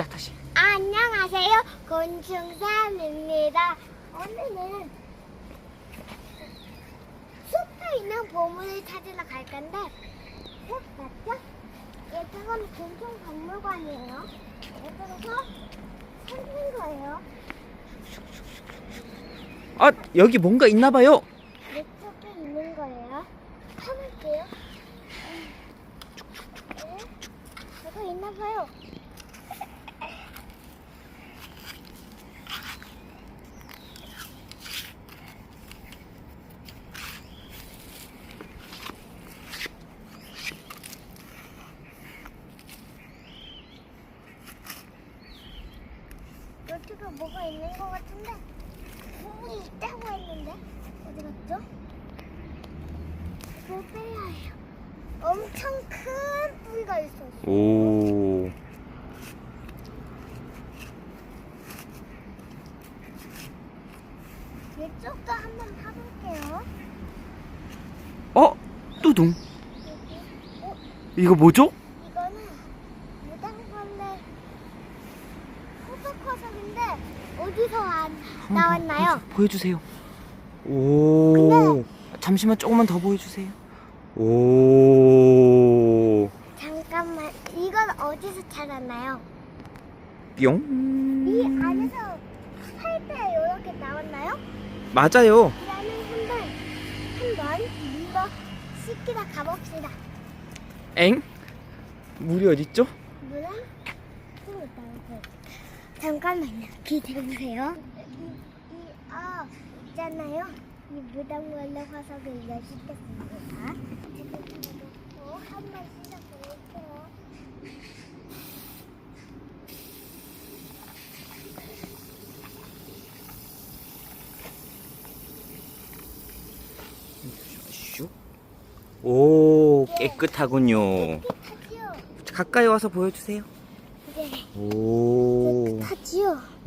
자, 다시. 안녕하세요. 곤충삼입니다. 오늘은 숲에 있는 보물을 찾으러 갈 건데, 숲 맞죠? 이쪽은 곤충 박물관이에요. 이쪽에서 찾는 거예요. 아, 여기 뭔가 있나 봐요. 이쪽에 있는 거예요. 가볼게요. 네, 이거 있나 봐요. 이쪽에 뭐가 있는 것 같은데 보물이 있다고 했는데 어디 갔죠? 볼베리아예요. 엄청 큰 뿌리가 있어요. 오. 이쪽도 한번 파볼게요. 어, 뚜둥. 여기. 어, 이거 뭐죠? 이거는 무당벌레 호박화석인데 어디서 안 나왔나요? 보여, 주세요 오. 잠시만 조금만 더 보여주세요. 오. 잠깐만, 이건 어디서 찾았나요? 뿅. 이 안에서 팔때 이렇게 나왔나요? 맞아요. 그러면 한번 한번 물어 씻기다 가봅시다. 엥? 물이 어딨죠? 물은 좀 이따 오세요. 잠깐만요. 기다려보세요. 이, 이, 아, 있잖아요. 이 무당벌레 화석을 놓고 한번 씻어볼게요. 슉. 오, 깨끗하군요. 가까이 와서 보여주세요. 네. 오.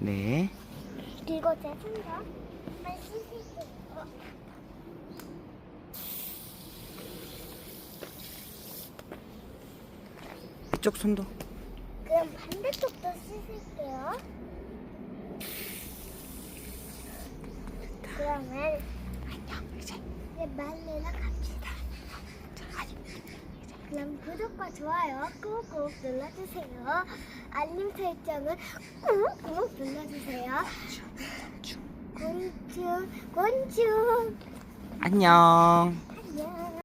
네. 그리고 제 손도 한번 씻을게요. 어, 이쪽 손도. 그럼 반대쪽도 씻을게요. 그러면 이제 말레나 갑시다. 그럼 구독과 좋아요 꾹꾹 눌러주세요. 알림 설정은 꾹꾹 눌러주세요. 곤충, 곤충. 안녕. 안녕.